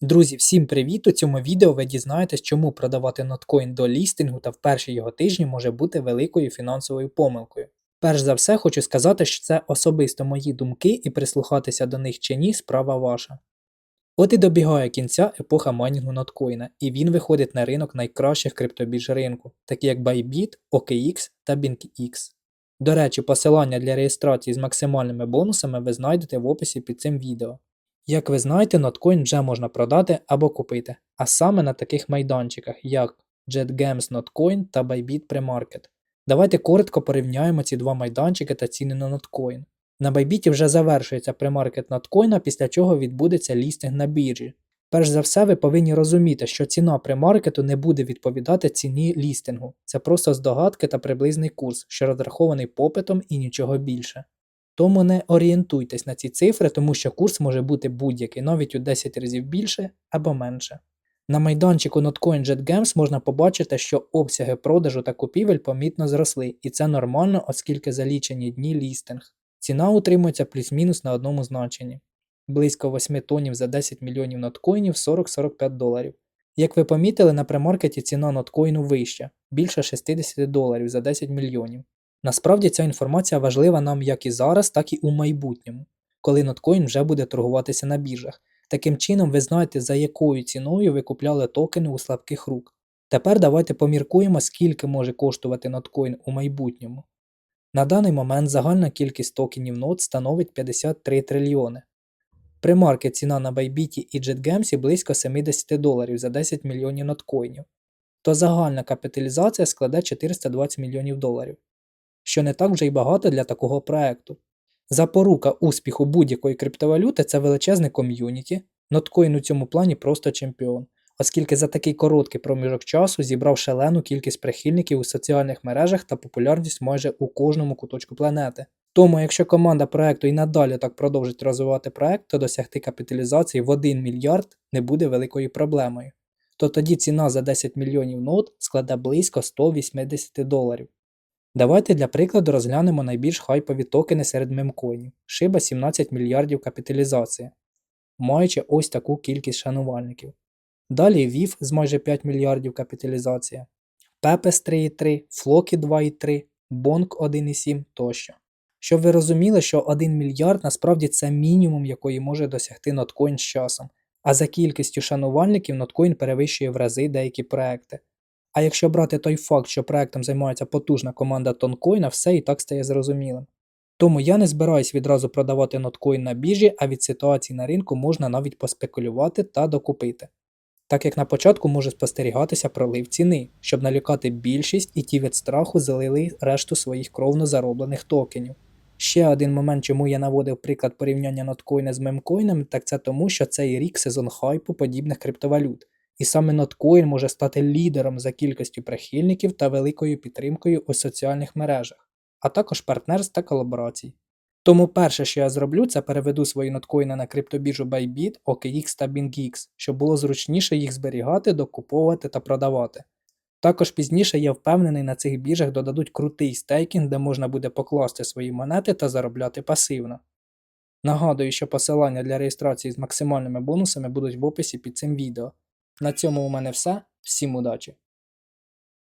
Друзі, всім привіт! У цьому відео ви дізнаєтесь, чому продавати ноткоін до лістингу та в перші його тижні може бути великою фінансовою помилкою. Перш за все, хочу сказати, що це особисто мої думки і прислухатися до них чи ні справа ваша. От і добігає кінця епоха майнінгу ноткоїна, і він виходить на ринок найкращих криптобірж ринку, такі як Bybit, OKX та BinkX. До речі, посилання для реєстрації з максимальними бонусами ви знайдете в описі під цим відео. Як ви знаєте, ноткоін вже можна продати або купити, а саме на таких майданчиках, як JetGems Notcoin та Bybit Premarket. Давайте коротко порівняємо ці два майданчики та ціни на ноткоін. На Bybit вже завершується премаркет ноткоїна, після чого відбудеться лістинг на біржі. Перш за все, ви повинні розуміти, що ціна премаркету не буде відповідати ціні лістингу. Це просто здогадки та приблизний курс, що розрахований попитом і нічого більше. Тому не орієнтуйтесь на ці цифри, тому що курс може бути будь-який, навіть у 10 разів більше або менше. На майданчику Notcoin JetGems можна побачити, що обсяги продажу та купівель помітно зросли, і це нормально, оскільки за лічені дні лістинг. Ціна утримується плюс-мінус на одному значенні. Близько 8 тонів за 10 мільйонів ноткоїнів 40-45 доларів. Як ви помітили, на премаркеті ціна ноткоїну вища, більше 60 доларів за 10 мільйонів. Насправді ця інформація важлива нам як і зараз, так і у майбутньому, коли ноткоін вже буде торгуватися на біржах. Таким чином, ви знаєте, за якою ціною ви купляли токени у слабких рук. Тепер давайте поміркуємо, скільки може коштувати ноткоін у майбутньому. На даний момент загальна кількість токенів нот становить 53 трильйони. При маркет ціна на Bybit і JetGems близько 70 доларів за 10 мільйонів ноткоїнів, то загальна капіталізація складе 420 мільйонів доларів що не так вже й багато для такого проекту. Запорука успіху будь-якої криптовалюти це величезне ком'юніті, ноткоін у цьому плані просто чемпіон, оскільки за такий короткий проміжок часу зібрав шалену кількість прихильників у соціальних мережах та популярність майже у кожному куточку планети. Тому, якщо команда проекту і надалі так продовжить розвивати проект, то досягти капіталізації в 1 мільярд не буде великою проблемою. То тоді ціна за 10 мільйонів нот складе близько 180 доларів. Давайте для прикладу розглянемо найбільш хайпові токени серед мемкоїнів. Шиба 17 мільярдів капіталізації, маючи ось таку кількість шанувальників. Далі VIF з майже 5 мільярдів капіталізація, Pepes 3,3, Floki 2,3, Bonk 1,7 тощо. Щоб ви розуміли, що 1 мільярд насправді це мінімум, якої може досягти ноткоін з часом, а за кількістю шанувальників ноткоін перевищує в рази деякі проекти. А якщо брати той факт, що проектом займається потужна команда тонкоїна, все і так стає зрозумілим. Тому я не збираюсь відразу продавати ноткоін на біржі, а від ситуації на ринку можна навіть поспекулювати та докупити. Так як на початку може спостерігатися пролив ціни, щоб налякати більшість і ті від страху залили решту своїх кровно зароблених токенів. Ще один момент, чому я наводив приклад порівняння ноткоїна з мемкоїнами, так це тому, що цей рік сезон хайпу подібних криптовалют. І саме Notcoin може стати лідером за кількістю прихильників та великою підтримкою у соціальних мережах, а також партнерств та колаборацій. Тому перше, що я зроблю, це переведу свої ноткоїни на криптобіржу Bybit, OKX та BingX, щоб було зручніше їх зберігати, докуповувати та продавати. Також пізніше я впевнений, на цих біржах додадуть крутий стейкінг, де можна буде покласти свої монети та заробляти пасивно. Нагадую, що посилання для реєстрації з максимальними бонусами будуть в описі під цим відео. На цьому у мене все. Всім удачі!